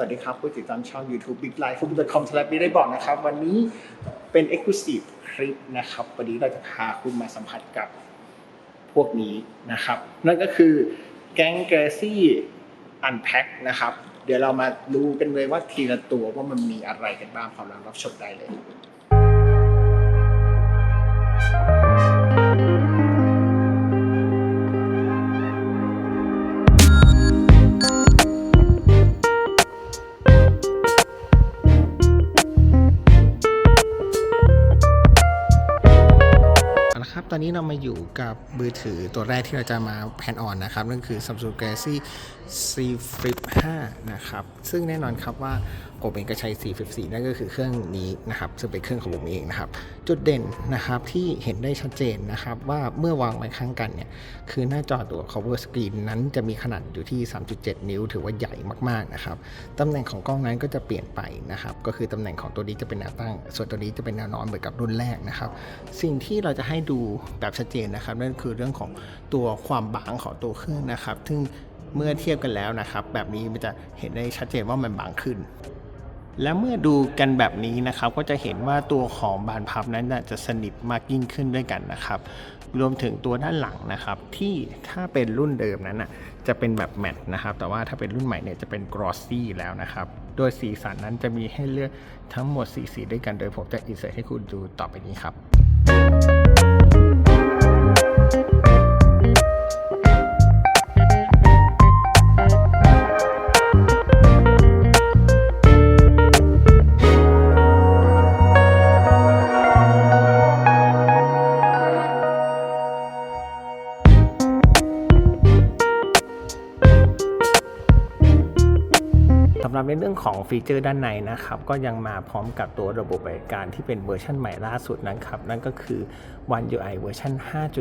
วัสดีครับ ผู้ติดตามช่อง YouTube Big Life f o o d c o m ท l a b ได้บอกนะครับ วันนี้เป็น Exclusive คลิปนะครับ วันนี้เราจะพาคุณมาสัมผัสกับพวกนี้นะครับ นั่นก็คือแก๊งเกรซี่อันแพ็คนะครับ เดี๋ยวเรามาดูกันเลยว่าทีละตัวว่ามันมีอะไรกันบ้างความรับชมได้เลย ครับ ตอนนี้เรามาอยู่กับมือถือตัวแรกที่เราจะมาแพนออนนะครับ นั่นคือ Samsung Galaxy C Flip 5 นะครับ ซึ่งแน่นอนครับว่าผมเองก็ใช้ C Flip 4นั่นก็คือเครื่องนี้นะครับซึ่งเป็นเครื่องของผมเองนะครับ จุดเด่นนะครับที่เห็นได้ชัดเจนนะครับ ว่าเมื่อวางไว้ข้างกันเนี่ยคือหน้าจอตัว cover screen นั้นจะมีขนาดอยู่ที่ 3.7 นิ้ว ถือว่าใหญ่มากๆนะครับตำแหน่งของกล้องนั้นก็จะเปลี่ยนไปนะครับ ก็คือตำแหน่งของตัวนี้จะเป็นแนวตั้ง ส่วนตัวนี้จะเป็นแนวนอนเหมือนกับรุ่นแรกนะครับ สิ่งที่เราจะให้ดูแบบชัดเจนนะครับ นั่นคือเรื่องของตัวความบางของตัวเครื่องนะครับ ซึ่งเมื่อเทียบกันแล้วนะครับ แบบนี้มันจะเห็นได้ชัดเจนว่ามันบางขึ้น และเมื่อดูกันแบบนี้นะครับก็จะเห็นว่าตัวของบานพับนั้นจะสนิทมากยิ่งขึ้นด้วยกันนะครับรวมถึงตัวด้านหลังนะครับ ที่ถ้าเป็นรุ่นเดิมนั้นน่ะจะเป็นแบบแมตต์นะครับ แต่ว่าถ้าเป็นรุ่นใหม่เนี่ยจะเป็นกรอสซี่แล้วนะครับ โดยสีสันนั้นจะมีให้เลือกทั้งหมดสีสีด้วยกันโดยผมจะอินเสิร์ตให้คุณดูต่อไปนี้ครับ ในเรื่องของฟีเจอร์ด้านในนะครับก็ยังมาพร้อมกับตัวระบบบริการที่เป็นเวอร์ชันใหม่ล่าสุดนั้นครับนั่นก็คือ One UI เวอร์ชัน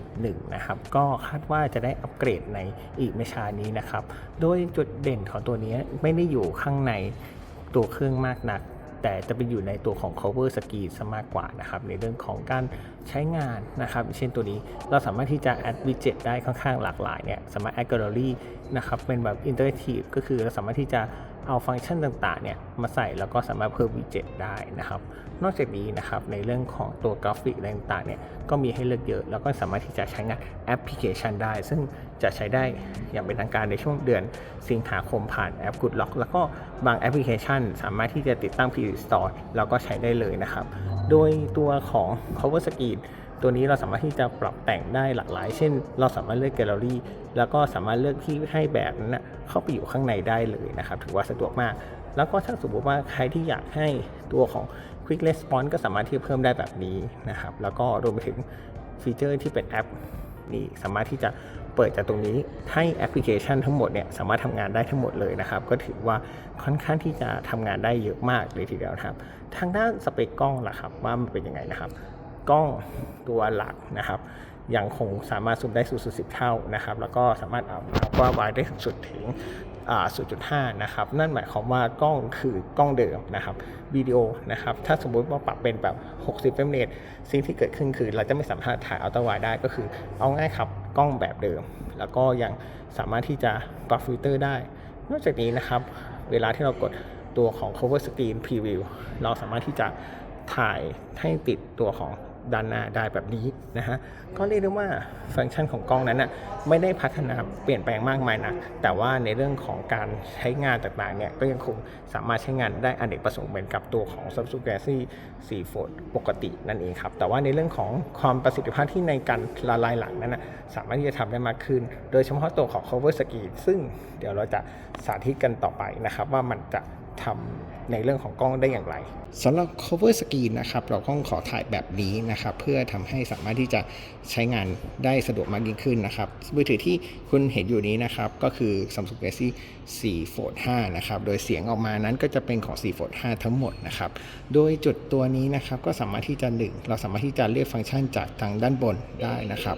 5.1 นะครับก็คาดว่าจะได้อัปเกรดในอีกไม่ช้านี้นะครับโดยจุดเด่นของตัวนี้ไม่ได้อยู่ข้างในตัวเครื่องมากนักแต่จะไปอยู่ในตัวของ cover screen ซะมากกว่านะครับ ในเรื่องของการใช้งานนะครับ เช่นตัวนี้เราสามารถที่จะ add widget ได้ค่อนข้างหลากหลายเนี่ย สามารถ add gallery นะครับ เป็นแบบ interactive ก็คือเราสามารถที่จะ เอาฟังก์ชันต่างๆเนี่ยมาใส่แล้วก็สามารถเพิ่ม widget ได้นะครับ นอกจากนี้นะครับในเรื่องของตัวกราฟิกอะไรต่างๆเนี่ยก็มีให้เลือกเยอะ แล้วก็สามารถที่จะใช้งานแอปพลิเคชันได้ ซึ่งจะใช้ได้อย่างเป็นทางการในช่วงเดือนสิงหาคมผ่านแอป Good Lock แล้วก็บางแอปพลิเคชัน สามารถที่จะติดตั้ง Play Store แล้วก็ใช้ได้เลยนะครับ โดยตัวของ cover screen ตัวนี้เราสามารถที่จะปรับแต่งได้หลากหลาย เช่น เราสามารถเลือกแกลเลอรี่ แล้วก็สามารถเลือกที่ให้แบบนั้นนะเข้าไปอยู่ข้างในได้เลยนะครับ ถือว่าสะดวกมาก แล้วก็ถ้าสมมติว่าใครที่อยากให้ตัวของ Quick Response ก็สามารถที่จะเพิ่มได้แบบนี้นะครับ แล้วก็รวมไปถึงฟีเจอร์ที่เป็นแอปนี่สามารถที่จะเปิดจากตรงนี้ให้แอปพลิเคชันทั้งหมดเนี่ยสามารถทำงานได้ทั้งหมดเลยนะครับ ก็ถือว่าค่อนข้างที่จะทำงานได้เยอะมากเลยทีเดียวครับ ทางด้านสเปคกล้องล่ะครับว่ามันเป็นยังไงนะครับ กล้องตัวหลักนะครับยังคงสามารถซูมได้สูงสุด 10 เท่านะครับ แล้วก็สามารถเอากว้างวายได้สูงสุดถึง 0.5 นะครับ นั่นหมายความว่ากล้องคือกล้องเดิมนะครับวิดีโอนะครับ ถ้าสมมุติว่าปรับเป็นแบบ 60เฟรมเรทสิ่งที่เกิดขึ้นคือเราจะไม่สามารถถ่ายอัลตร้าไวได้ก็คือ เอาง่ายครับกล้องแบบเดิม แล้วก็ยังสามารถที่จะปรับฟิลเตอร์ได้ นอกจากนี้นะครับ เวลาที่เรากดตัวของ cover screen preview เราสามารถที่จะถ่ายให้ติดตัวของ ด้านหน้าได้แบบนี้นะฮะก็เรียกได้ว่าฟังก์ชันของกล้องนั้นนะไม่ได้พัฒนาเปลี่ยนแปลงมากมายนะแต่ว่าในเรื่องของการใช้งานต่างๆเนี่ยก็ยังคงสามารถใช้งานได้อเนกประสงค์เหมือนกับตัวของ Samsung Galaxy 4 Fold ปกตินั่นเองครับแต่ว่าในเรื่องของความประสิทธิภาพที่ในการละลายหลังนั้นนะสามารถที่จะทำได้มากขึ้น โดยเฉพาะตัวของ cover screen ซึ่งเดี๋ยวเราจะสาธิตกันต่อไปนะครับว่ามันจะ ทำในเรื่องของกล้องได้อย่างไรสำหรับ cover screen นะครับ เราต้องขอถ่ายแบบนี้นะครับ เพื่อทำให้สามารถที่จะใช้งานได้สะดวกมากยิ่งขึ้นนะครับ มือถือที่คุณเห็นอยู่นี้นะครับ ก็คือ Samsung Galaxy 4 Fold 5นะครับ โดยเสียงออกมานั้นก็จะเป็นของ 4 Fold 5 ทั้งหมดนะครับ โดยจุดตัวนี้นะครับ ก็สามารถที่จะหนึ่งเราสามารถที่จะเรียกฟังก์ชันจากทางด้านบนได้นะครับ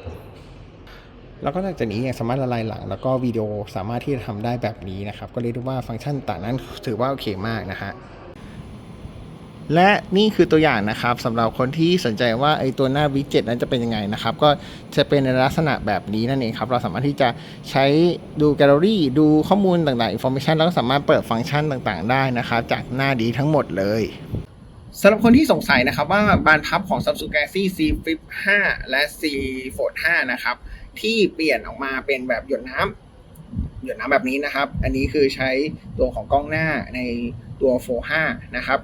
แล้วก็นอกจากนี้ยังสามารถละลายหลัง แล้วก็วิดีโอสามารถที่จะทำได้แบบนี้นะครับ ก็เรียกได้ว่าฟังก์ชันต่างนั้นถือว่าโอเคมากนะฮะและนี่คือตัวอย่างนะครับสำหรับคนที่สนใจว่าไอ้ตัวหน้าวิดเจ็ตนั้นจะเป็นยังไงนะครับ ก็จะเป็นในลักษณะแบบนี้นั่นเองครับ เราสามารถที่จะใช้ดูแกลเลอรี่ดูข้อมูลต่างๆอินโฟมชันแล้วก็สามารถเปิดฟังก์ชันต่างๆ ได้นะครับจากหน้าดีทั้งหมดเลยสำหรับคนที่สงสัยนะครับว่าบานพับของ Samsung Galaxy Z Flip 5 และ Z Fold 5 นะครับ ที่เปลี่ยนออกมาเป็นแบบหยดน้ำหยดน้ำแบบนี้นะครับ อันนี้คือใช้ตัวของกล้องหน้าในตัว Fold 5นะครับ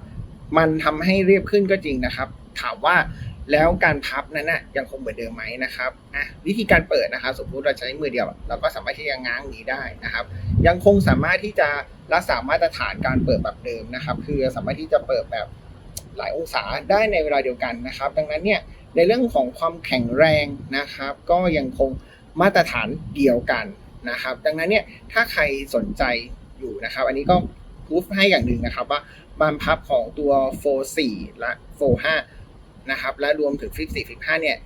มันทำให้เรียบขึ้นก็จริงนะครับ ถามว่าแล้วการพับนั้นนะยังคงเหมือนเดิมไหมนะครับอะวิธีการเปิดนะครับ สมมติเราใช้มือเดียวเราก็สามารถที่จะง้างอย่างนี้ได้นะครับ ยังคงสามารถที่จะรักษามาตรฐานการเปิดแบบเดิมนะครับ คือสามารถที่จะเปิดแบบหลายองศาได้ในเวลาเดียวกันนะครับ ดังนั้นเนี่ย ในเรื่องของความแข็งแรงนะครับ ก็ยังคงมาตรฐานเดียวกันนะครับ ดังนั้นเนี่ยถ้าใครสนใจอยู่นะครับ อันนี้ก็พูฟให้อย่างหนึ่งนะครับว่าบานพับของตัว Fold 4และ Fold 5นะครับ และรวมถึง Flip 4 Flip 5 เนี่ย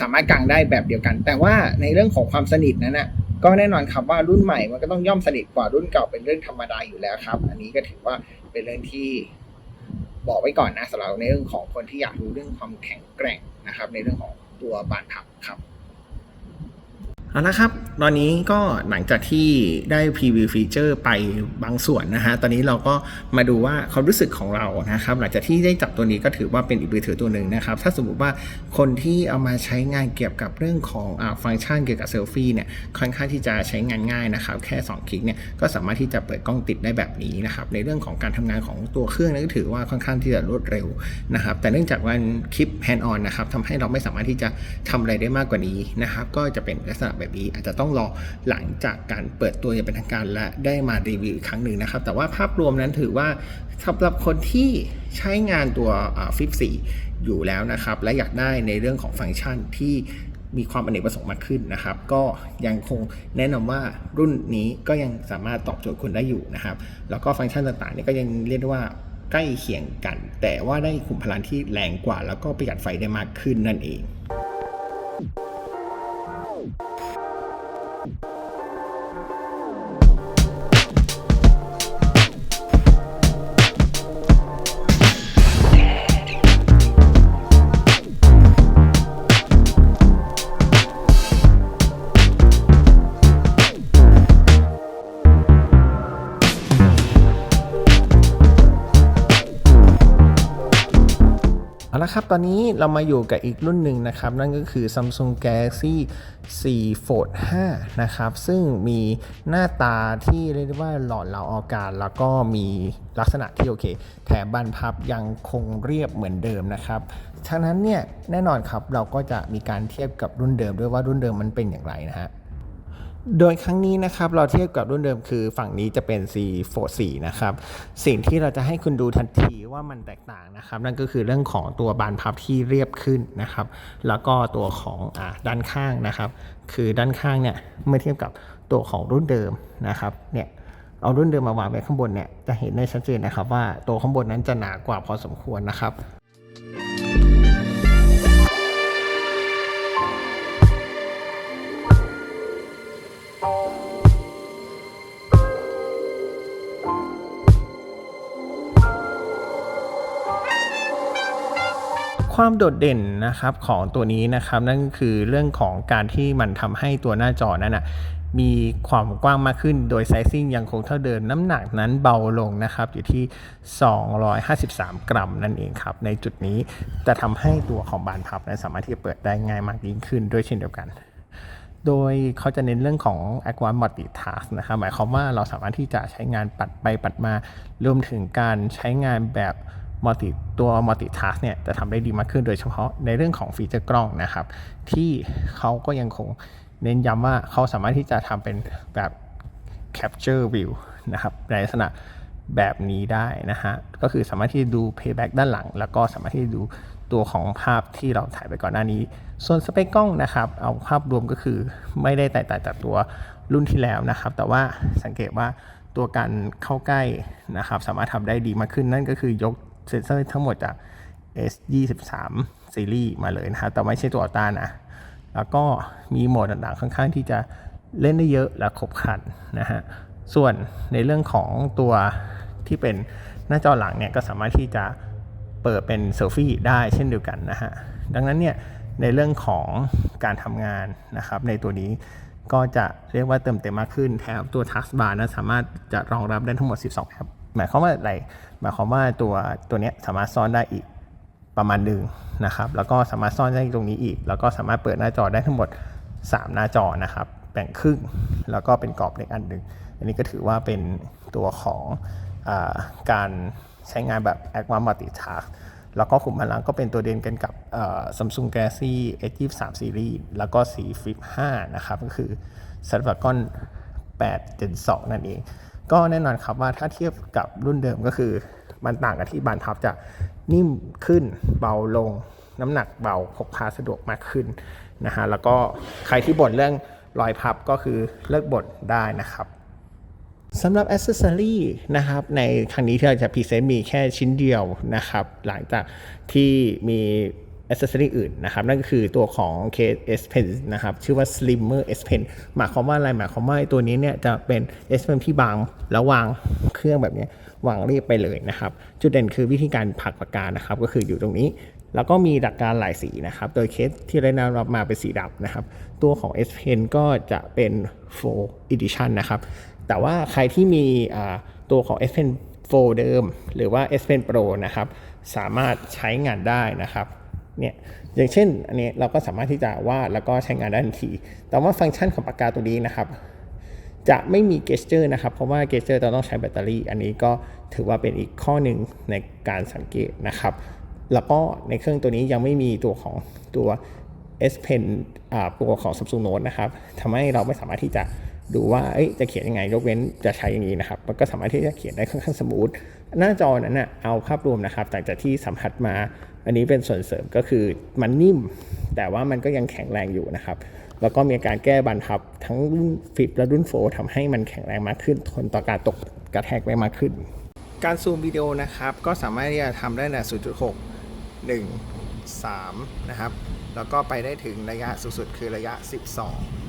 สามารถกางได้แบบเดียวกัน แต่ว่าในเรื่องของความสนิทนั้นนะก็แน่นอนครับว่ารุ่นใหม่มันก็ต้องย่อมสนิทกว่ารุ่นเก่าเป็นเรื่องธรรมดาอยู่แล้วครับ อันนี้ก็ถือว่าเป็นเรื่องที่ บอกไว้ก่อนนะสำหรับในเรื่องของคนที่อยากรู้เรื่องความแข็งแกร่งนะครับ ในเรื่องของตัวบานพับครับ เอาละครับ ตอนนี้ก็หลังจากที่ได้พรีวิวฟีเจอร์ไปบางส่วนนะฮะ ตอนนี้เราก็มาดูว่าความรู้สึกของเรานะครับ หลังจากที่ได้จับตัวนี้ก็ถือว่าเป็นอีกมือถือตัวหนึ่งนะครับ ถ้าสมมติว่าคนที่เอามาใช้งานเกี่ยวกับเรื่องของอฟังก์ชันเกี่ยวกับเซลฟี่เนี่ย ค่อนข้างที่จะใช้งานง่ายนะครับ แค่ 2 คลิกเนี่ยก็สามารถที่จะเปิดกล้องติดได้แบบนี้นะครับ ในเรื่องของการทำงานของตัวเครื่องนั้นก็ถือว่าค่อนข้างที่จะรวดเร็วนะครับ แต่เนื่องจากวันคลิป hand on นนะครับทำให้เราไม่สามารถที่จะทำอะไรได้มากกว่านี้นะครับ ก็จะเป็นลักษณะแบบนี้ อาจจะต้องรอหลังจากการเปิดตัวอย่างเป็นทางการและได้มารีวิวอีกครั้งหนึ่งนะครับ แต่ว่าภาพรวมนั้นถือว่าสำหรับคนที่ใช้งานตัวฟิป4อยู่แล้วนะครับ และอยากได้ในเรื่องของฟังก์ชันที่มีความอเนกประสงค์มากขึ้นนะครับ ก็ยังคงแนะนำว่ารุ่นนี้ก็ยังสามารถตอบโจทย์คุณได้อยู่นะครับ แล้วก็ฟังก์ชันต่างๆนี่ก็ยังเรียกได้ว่าใกล้เคียงกัน แต่ว่าได้ขุมพลังที่แรงกว่า แล้วก็ประหยัดไฟได้มากขึ้นนั่นเอง เอาละครับ ตอนนี้เรามาอยู่กับอีกรุ่นหนึ่งนะครับ นั่นก็คือ Samsung Galaxy Z Fold 5 นะครับ ซึ่งมีหน้าตาที่เรียกได้ว่าหล่อเหลาออการแล้วก็มีลักษณะที่โอเค แถมบานพับยังคงเรียบเหมือนเดิมนะครับฉะนั้นเนี่ยแน่นอนครับเราก็จะมีการเทียบกับรุ่นเดิมด้วยว่ารุ่นเดิมมันเป็นอย่างไรนะฮะ โดยครั้งนี้นะครับเราเทียบกับรุ่นเดิมคือฝั่งนี้จะเป็น C Fold 4นะครับสิ่งที่เราจะให้คุณดูทันทีว่ามันแตกต่างนะครับ นั่นก็คือเรื่องของตัวบานพับที่เรียบขึ้นนะครับ แล้วก็ตัวของอด้านข้างนะครับ คือด้านข้างเนี่ยเมื่อเทียบกับตัวของรุ่นเดิมนะครับเนี่ยเอารุ่นเดิมมาวางไว้ข้างบนเนี่ยจะเห็นได้ชัดเจนนะครับ ว่าตัวข้างบนนั้นจะหนากว่าพอสมควรนะครับ ความโดดเด่นนะครับของตัวนี้นะครับนั่นคือเรื่องของการที่มันทำให้ตัวหน้าจอนั้นนะมีความกว้างมากขึ้น โดยไซซิ่งยังคงเท่าเดิมน้ำหนักนั้นเบาลงนะครับอยู่ที่ 253 กรัมนั่นเองครับ ในจุดนี้จะทำให้ตัวของบานพับนั้นสามารถที่จะเปิดได้ง่ายมากยิ่งขึ้นด้วยเช่นเดียวกัน โดยเขาจะเน้นเรื่องของ Advanced Multitask นะครับหมายความว่าเราสามารถที่จะใช้งานปัดไปปัดมารวมถึงการใช้งานแบบมัลติตัว Multitask เนี่ยจะทำได้ดีมากขึ้นโดยเฉพาะในเรื่องของฟีเจอร์กล้องนะครับ ที่เขาก็ยังคงเน้นย้ำว่าเขาสามารถที่จะทำเป็นแบบ Capture View นะครับในลักษณะแบบนี้ได้นะฮะ ก็คือสามารถที่จะดู Playback ด้านหลัง แล้วก็สามารถที่จะดู ตัวของภาพที่เราถ่ายไปก่อนหน้านี้ ส่วนสเปคกล้องนะครับ เอาภาพรวมก็คือไม่ได้แตกต่างจากตัวรุ่นที่แล้วนะครับ แต่ว่าสังเกตว่าตัวการเข้าใกล้นะครับ สามารถทำได้ดีมากขึ้นนั่นก็คือยกเซนเซอร์ทั้งหมดจาก S23 ซีรีส์มาเลยนะครับแต่ไม่ใช่ตัวอัลต้านะแล้วก็มีโหมดต่างๆค่อนข้างที่จะเล่นได้เยอะและครบครันนะฮะส่วนในเรื่องของตัวที่เป็นหน้าจอหลังเนี่ยก็สามารถที่จะ เปิดเป็นเซลฟี่ได้เช่นเดียวกันนะฮะดังนั้นเนี่ยในเรื่องของการทำงานนะครับในตัวนี้ก็จะเรียกว่าเติมเต็มมากขึ้นแถมตัว Task Bar นะสามารถจะรองรับได้ทั้งหมด 12แอปหมายความว่าอะไรหมายความว่าตัวตัวเนี้ยสามารถซ่อนได้อีกประมาณหนึ่งนะครับแล้วก็สามารถซ่อนได้ตรงนี้อีก แล้วก็สามารถเปิดหน้าจอได้ทั้งหมด 3 หน้าจอนะครับแบ่งครึ่งแล้วก็เป็นกรอบเล็กอันหนึ่งอันนี้ก็ถือว่าเป็นตัวของอการ ใช้งานแบบ a d v a n c e Multitask แล้วก็ขุมพลังก็เป็นตัวเด่นกันกับ Samsung Galaxy S23 Series แล้วก็ C Flip 5นะครับ ก็คือ Snapdragon 8 Gen 2 นั่นเอง ก็แน่นอนครับว่าถ้าเทียบกับรุ่นเดิมก็คือ มันต่างกันที่บานพับจะนิ่มขึ้นเบาลง น้ำหนักเบาพกพาสะดวกมากขึ้นนะฮะแล้วก็ใครที่บ่นเรื่องรอยพับก็คือเลิกบ่นได้นะครับ สำหรับ Accessory นะครับในครั้งนี้ที่เราจะพรีเซนต์มีแค่ชิ้นเดียวนะครับ หลังจากที่มี Accessory อื่นนะครับ นั่นก็คือตัวของ Case S Pen นะครับ ชื่อว่า Slimmer S Pen หมายความว่าอะไรหมายความว่าตัวนี้เนี่ยจะเป็น S Pen ที่บางแล้ววางเครื่องแบบนี้วางเรียบไปเลยนะครับ จุดเด่นคือวิธีการพักปากกานะครับ ก็คืออยู่ตรงนี้ แล้วก็มีหลักการหลายสีนะครับ โดยเคสที่ได้นำรับมาเป็นสีดำนะครับ ตัวของ S Pen ก็จะเป็น4 Edition นะครับ แต่ว่าใครที่มีตัวของ S Pen 4 เดิม หรือว่า S Pen Pro นะครับ สามารถใช้งานได้นะครับเนี่ยอย่างเช่นอันนี้เราก็สามารถที่จะวาดแล้วก็ใช้งานได้ทันที แต่ว่าฟังก์ชันของปากกาตัวนี้นะครับ จะไม่มีเกสเจอร์นะครับ เพราะว่าเกสเจอร์จะต้องใช้แบตเตอรี่ อันนี้ก็ถือว่าเป็นอีกข้อหนึ่งในการสังเกตนะครับ แล้วก็ในเครื่องตัวนี้ยังไม่มีตัวของตัว S Pen อ่าตัวของ Samsung Note นะครับทำให้เราไม่สามารถที่จะ ดูว่าจะเขียนยังไงยกเว้นจะใช้อย่างนี้นะครับ มันก็สามารถที่จะเขียนได้ค่อนข้างสมูท หน้าจอนั้นนะเอาภาพรวมนะครับจากจากที่สัมผัสมา อันนี้เป็นส่วนเสริมก็คือมันนิ่ม แต่ว่ามันก็ยังแข็งแรงอยู่นะครับ แล้วก็มีการแก้บันทับทั้งรุ่นฟิปและรุ่นโฟทำให้มันแข็งแรงมากขึ้น ทนต่อการตกกระแทกได้มากขึ้น การซูมวิดีโอนะครับ ก็สามารถที่จะทำได้ใน0.6 1 3 นะครับ แล้วก็ไปได้ถึงระยะสูงสุดคือระยะ 12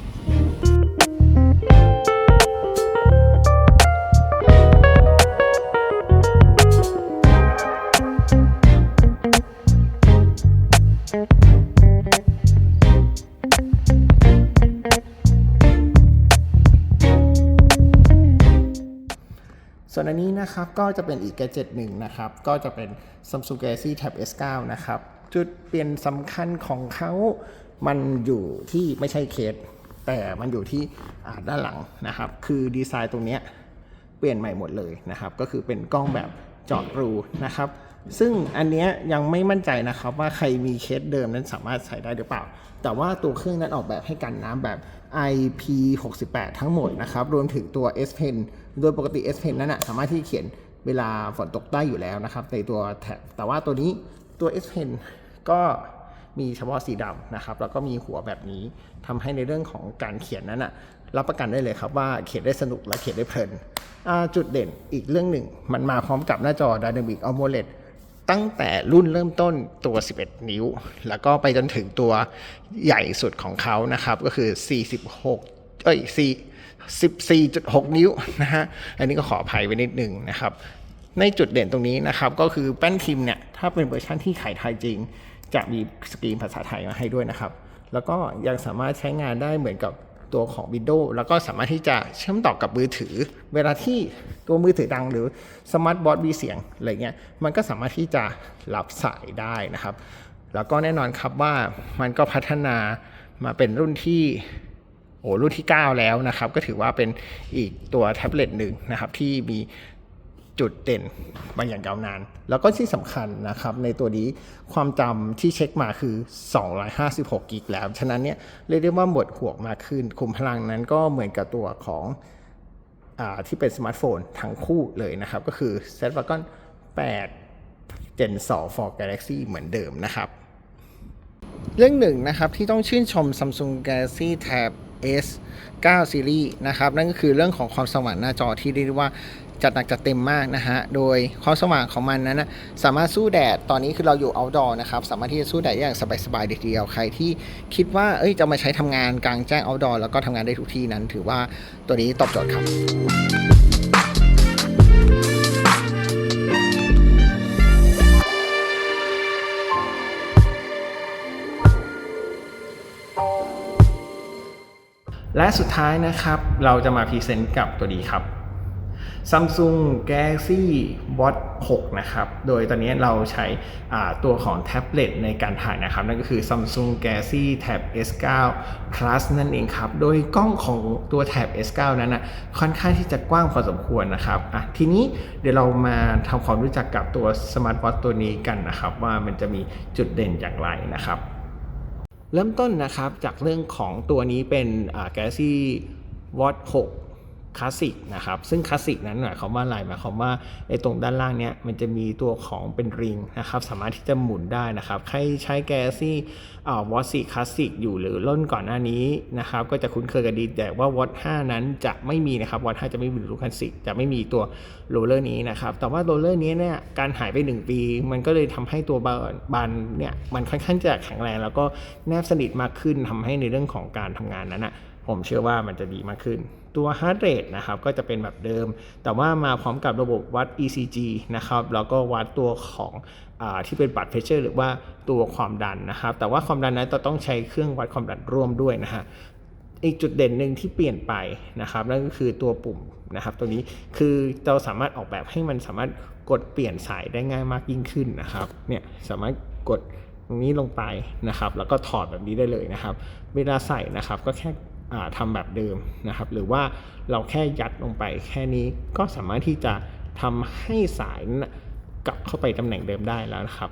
ส่วนอันนี้นะครับก็จะเป็นอีกแกจิตหนึ่งนะครับ ก็จะเป็น Samsung Galaxy Tab S9 นะครับ จุดเปลี่ยนสำคัญของเขามันอยู่ที่ไม่ใช่เคส แต่มันอยู่ที่ด้านหลังนะครับ คือดีไซน์ตรงนี้เปลี่ยนใหม่หมดเลยนะครับ ก็คือเป็นกล้องแบบเจาะรูนะครับ ซึ่งอันนี้ยยังไม่มั่นใจนะครับว่าใครมีเคสเดิมนั้นสามารถใส่ได้หรือเปล่า แต่ว่าตัวเครื่องนั้นออกแบบให้กันน้ำแบบ IP68 ทั้งหมดนะครับ รวมถึงตัว S Pen โดยปกติ S Pen นั้นนะสามารถที่เขียนเวลาฝนตกได้อยู่แล้วนะครับ ในตัวแท็บแต่ว่าตัวนี้ตัว S Pen ก็ มีเฉพาะสีดำนะครับ แล้วก็มีหัวแบบนี้ทำให้ในเรื่องของการเขียนนั้นนะรับประกันได้เลยครับว่าเขียนได้สนุกและเขียนได้เพลินจุดเด่นอีกเรื่องหนึ่ง มันมาพร้อมกับหน้าจอ Dynamic AMOLED ตั้งแต่รุ่นเริ่มต้นตัว 11 นิ้ว แล้วก็ไปจนถึงตัวใหญ่สุดของเขานะครับ ก็คือ 46 เอ้ย 4 14.6 นิ้วนะฮะ อันนี้ก็ขออภัยไว้นิดหนึ่งนะครับ ในจุดเด่นตรงนี้นะครับ ก็คือแป้นพิมพ์เนี่ย ถ้าเป็นเวอร์ชันที่ขายไทยจริง จะมีสกรีนภาษาไทยมาให้ด้วยนะครับ แล้วก็ยังสามารถใช้งานได้เหมือนกับตัวของ Windows แล้วก็สามารถที่จะเชื่อมต่อกับมือถือ เวลาที่ตัวมือถือดังหรือสมาร์ทบอร์ดมีเสียงอะไรเงี้ยมันก็สามารถที่จะรับสายได้นะครับ แล้วก็แน่นอนครับว่ามันก็พัฒนามาเป็นรุ่นที่โอ้รุ่นที่ 9 แล้วนะครับ ก็ถือว่าเป็นอีกตัวแท็บเล็ตหนึ่งนะครับที่มี จุดเด่นมาอย่างยาวนาน แล้วก็ที่สำคัญนะครับในตัวนี้ความจำที่เช็คมาคือ 256 กิกแล้ว ฉะนั้นเนี่ยเรียกได้ว่าหมดห่วงมากขึ้น คุมพลังนั้นก็เหมือนกับตัวของอที่เป็นสมาร์ทโฟนทั้งคู่เลยนะครับ ก็คือ Snapdragon 8 Gen 2 for Galaxy เหมือนเดิมนะครับ เรื่องหนึ่งนะครับที่ต้องชื่นชม Samsung Galaxy Tab S 9 Series นะครับนั่นก็คือเรื่องของความสว่างหน้าจอที่เรียกว่า จัดหนักจัดเต็มมากนะฮะ โดยความสว่างของมันนั้นนะสามารถสู้แดด ตอนนี้คือเราอยู่ outdoor นะครับ สามารถที่จะสู้แดดอย่างสบายๆเดียว ใครที่คิดว่าเอ้ยจะมาใช้ทำงานกลางแจ้ง outdoor แล้วก็ทำงานได้ทุกที่นั้น ถือว่าตัวนี้ตอบโจทย์ครับและสุดท้ายนะครับ เราจะมาพรีเซนต์กับตัวดีครับ Samsung Galaxy Watch 6 นะครับ โดยตอนนี้เราใช้ตัวของแท็บเล็ตในการถ่ายนะครับ นั่นก็คือ Samsung Galaxy Tab S9 Plus นั่นเองครับ โดยกล้องของตัว Tab S9 นั้นนะค่อนข้างที่จะกว้างพอสมควรนะครับอะทีนี้เดี๋ยวเรามาทำความรู้จักกับตัวสมาร์ทวอทตัวนี้กันนะครับ ว่ามันจะมีจุดเด่นอย่างไรนะครับเริ่มต้นนะครับจากเรื่องของตัวนี้เป็น Galaxy Watch 6 คลาสสิกนะครับซึ่งคลาสสิกนั้นหมายความว่าอะไรหมายความว่าไอ้ตรงด้านล่างเนี้ยมันจะมีตัวของเป็นริงนะครับสามารถที่จะหมุนได้นะครับใครใช้ Galaxy อ่วอท4คลาสสิกอยู่หรือรุ่นก่อนหน้านี้นะครับก็จะคุ้นเคยกันดีแต่ว่า Watch 5นั้นจะไม่มีนะครับ Watch 5จะไม่มีรูคลาสสิกจะไม่มีตัวโรลเลอร์นี้นะครับแต่ว่าโรลเลอร์นี้เนี่ยการหายไป 1 ปี มันก็เลยทำให้ตัวบานเนี่ยมันค่อนข้างจะแข็งแรง แล้วก็แนบสนิทมากขึ้นทำให้ในเรื่องของการทำงานนั้นนะผมเชื่อว่ามันจะดีมากขึ้น ตัว heart rate นะครับก็จะเป็นแบบเดิม แต่ว่ามาพร้อมกับระบบวัด ECG นะครับแล้วก็วัดตัวของอที่เป็นบัตรเพชเชอร์หรือว่าตัวความดันนะครับ แต่ว่าความดันนั้นจะต้องใช้เครื่องวัดความดันร่วมด้วยนะฮะอีกจุดเด่นหนึ่งที่เปลี่ยนไปนะครับนั่นก็คือตัวปุ่มนะครับตัวนี้คือเราสามารถออกแบบให้มันสามารถกดเปลี่ยนสายได้ง่ายมากยิ่งขึ้นนะครับเนี่ยสามารถกดตรงนี้ลงไปนะครับ แล้วก็ถอดแบบนี้ได้เลยนะครับ เวลาใส่นะครับก็แค่ ทำแบบเดิมนะครับ หรือว่าเราแค่ยัดลงไปแค่นี้ก็สามารถที่จะทำให้สายกลับเข้าไปตำแหน่งเดิมได้แล้วนะครับ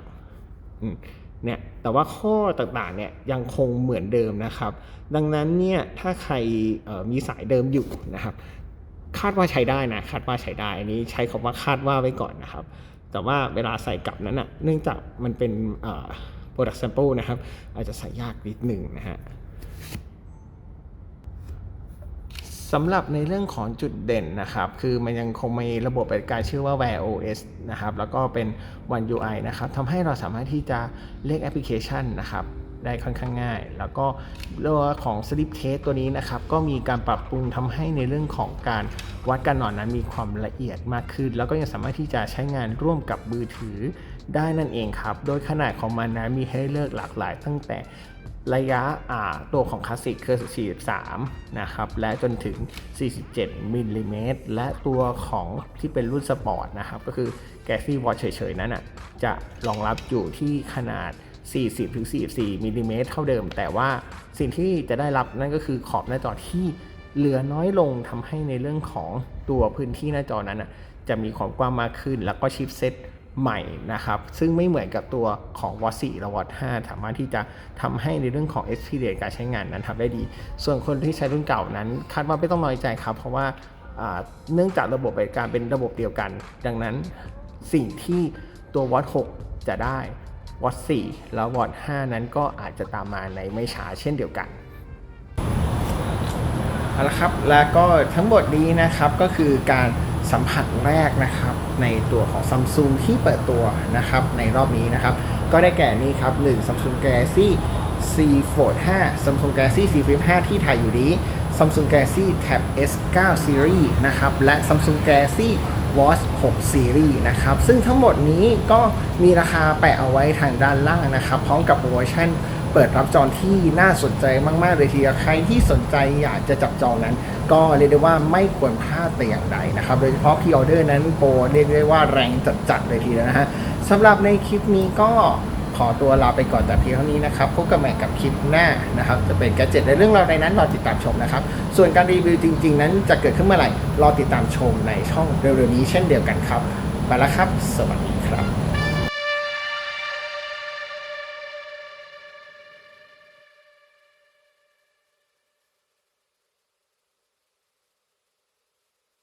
เนี่ยแต่ว่าข้อต่างๆเนี่ยยังคงเหมือนเดิมนะครับ ดังนั้นเนี่ยถ้าใครมีสายเดิมอยู่นะครับ คาดว่าใช้ได้นะคาดว่าใช้ได้อันนี้ใช้คำว่าคาดว่าไว้ก่อนนะครับ แต่ว่าเวลาใส่กลับนั้นอะเนื่องจากมันเป็นเอ่อ product sample นะครับ อาจจะใส่ยากนิดหนึ่งนะฮะ สำหรับในเรื่องของจุดเด่นนะครับ คือมันยังคงมีระบบปฏิบัติการชื่อว่า Wear OS นะครับ แล้วก็เป็น One UI นะครับทำให้เราสามารถที่จะเรียกแอปพลิเคชันนะครับได้ค่อนข้างง่าย แล้วก็ตัวของ Sleep Test ตัวนี้นะครับ ก็มีการปรับปรุงทำให้ในเรื่องของการวัดการนอนนั้นมีความละเอียดมากขึ้น แล้วก็ยังสามารถที่จะใช้งานร่วมกับมือถือได้นั่นเองครับ โดยขนาดของมันนะมีให้เลือกหลากหลายตั้งแต่ ระยะอ่าตัวของคลาสสิกคือ 43 นะครับ และจนถึง 47 มิลลิเมตร และตัวของที่เป็นรุ่นสปอร์ตนะครับ ก็คือ Galaxy Watch เฉยๆ นั้นอะ จะรองรับอยู่ที่ขนาด 40-44 มิลลิเมตรเท่าเดิม แต่ว่าสิ่งที่จะได้รับนั่นก็คือขอบหน้าจอที่เหลือน้อยลงทำให้ในเรื่องของตัวพื้นที่หน้าจอนั้นอะ จะมีความกว้างมากขึ้น แล้วก็ชิปเซ็ต ใหม่นะครับ ซึ่งไม่เหมือนกับตัวของ w a t 4และ w a t 5สามารถที่จะทำให้ในเรื่องของ experience การใช้งานนั้นทำได้ดี ส่วนคนที่ใช้รุ่นเก่านั้น คาดว่าไม่ต้องน้อยใจครับ เพราะว่าเนื่องจากระบบบริการเป็นระบบเดียวกัน ดังนั้นสิ่งที่ตัว w a t 6จะได้ w a t 4และ w a t 5นั้นก็อาจจะตามมาในไม่ช้าเช่นเดียวกันเอาละครับ แล้วก็ทั้งหมดนี้นะครับก็คือการสัมผัสแรกนะครับ ในตัวของ Samsung ที่เปิดตัวนะครับในรอบนี้นะครับ ก็ได้แก่นี้ครับ1 Samsung Galaxy C Fold 5 Samsung Galaxy C Flip 5 ที่ถ่ายอยู่นี้ Samsung Galaxy Tab S9 Series นะครับ และ Samsung Galaxy Watch 6 Series นะครับ ซึ่งทั้งหมดนี้ก็มีราคาแปะเอาไว้ทางด้านล่างนะครับ พร้อมกับโปรโมชั่น เปิดรับจองที่น่าสนใจมาก ๆ เลยทีเดียวใครที่สนใจอยากจะจับจองนั้น ก็เรียกได้ว่าไม่ควรพลาดแต่อย่างใดนะครับ โดยเฉพาะพ r ออเดอร์นั้นโปรเรียกได้ว่าแรงจัดๆเลยทีเดียวนะฮะสำหรับในคลิปนี้ก็ขอตัวลาไปก่อนแต่เพียงเท่านี้นะครับพบกันใหม่กับคลิปหน้านะครับ จะเป็นแกดเจ็ตในเรื่องราวใดนั้นรอติดตามชมนะครับ ส่วนการรีวิวจริง ๆ นั้นจะเกิดขึ้นเมื่อไหร่รอติดตามชมในช่องเร็วๆนี้เช่นเดียวกันครับไปแล้วครับ สวัสดีครับ